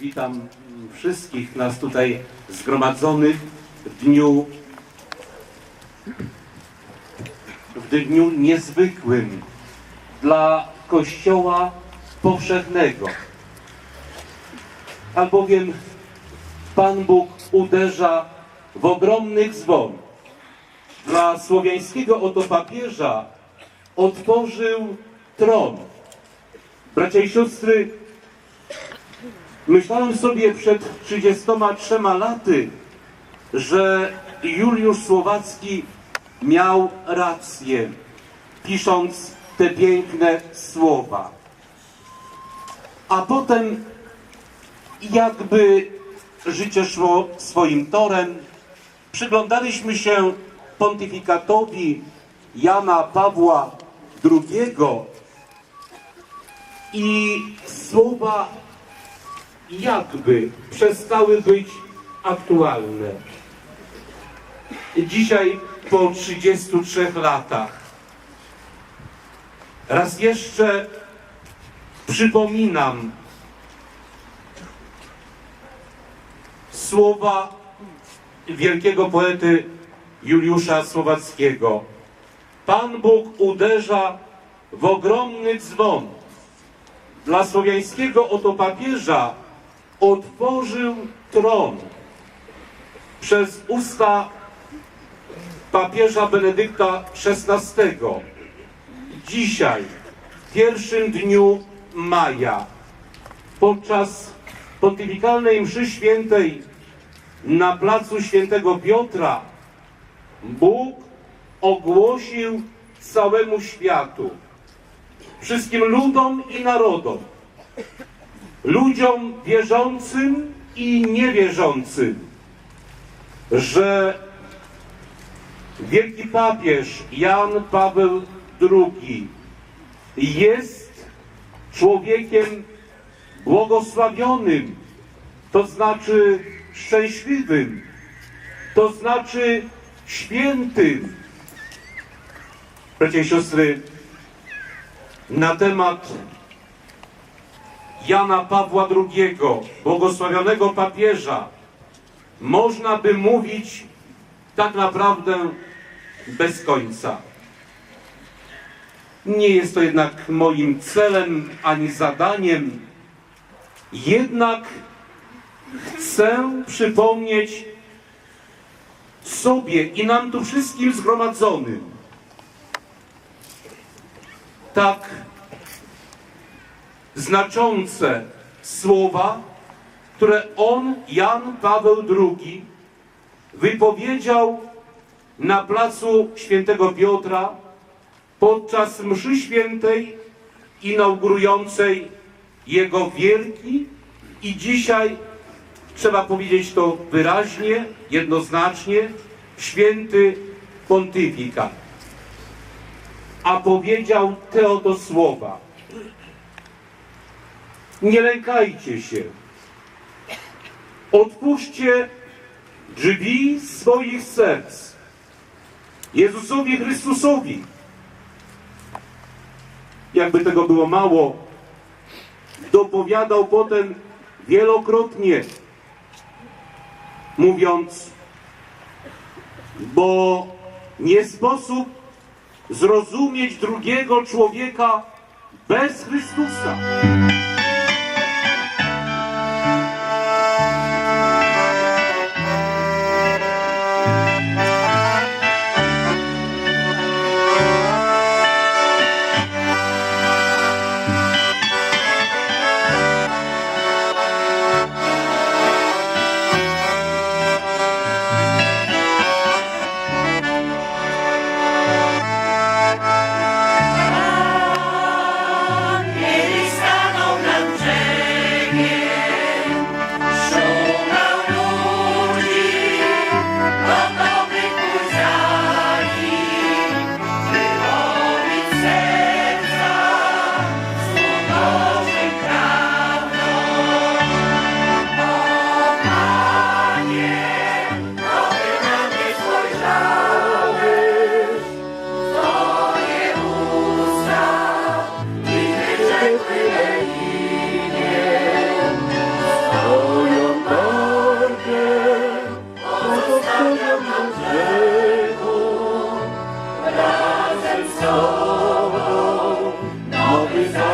Witam wszystkich nas tutaj zgromadzonych w dniu w dniu niezwykłym dla Kościoła powszechnego. Albowiem Pan Bóg uderza w ogromnych dzwon. Dla słowiańskiego oto papieża otworzył tron. Bracia i siostry, myślałem sobie przed 33 laty, że Juliusz Słowacki miał rację, pisząc te piękne słowa. A potem jakby życie szło swoim torem, przyglądaliśmy się pontyfikatowi Jana Pawła II i słowa jakby przestały być aktualne. Dzisiaj po 33 latach raz jeszcze przypominam słowa wielkiego poety Juliusza Słowackiego. Pan Bóg uderza w ogromny dzwon. Dla słowiańskiego oto papieża otworzył tron przez usta papieża Benedykta XVI. Dzisiaj, w pierwszym dniu maja, podczas pontyfikalnej mszy świętej na placu świętego Piotra, Bóg ogłosił całemu światu, wszystkim ludom i narodom, ludziom wierzącym i niewierzącym, że wielki papież Jan Paweł II jest człowiekiem błogosławionym, to znaczy szczęśliwym, to znaczy świętym. Bracia i siostry, na temat Jana Pawła II, błogosławionego papieża, można by mówić tak naprawdę bez końca. Nie jest to jednak moim celem ani zadaniem, jednak chcę przypomnieć sobie i nam tu wszystkim zgromadzonym. Tak znaczące słowa, które on, Jan Paweł II, wypowiedział na placu Świętego Piotra podczas mszy świętej inaugurującej jego wielki i dzisiaj trzeba powiedzieć to wyraźnie, jednoznacznie, święty pontyfikat. A powiedział te oto słowa. Nie lękajcie się. Otwórzcie drzwi swoich serc Jezusowi Chrystusowi. Jakby tego było mało, dopowiadał potem wielokrotnie, mówiąc, bo nie sposób zrozumieć drugiego człowieka bez Chrystusa.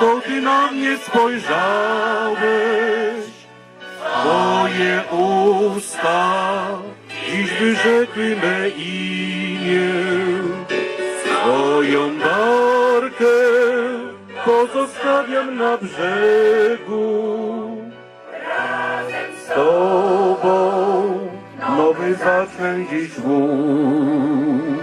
to Ty na mnie spojrzałeś, Twoje usta dziś wyrzekły me imię. Swoją barkę pozostawiam na brzegu. Z Tobą nowy zacznę dziś mój.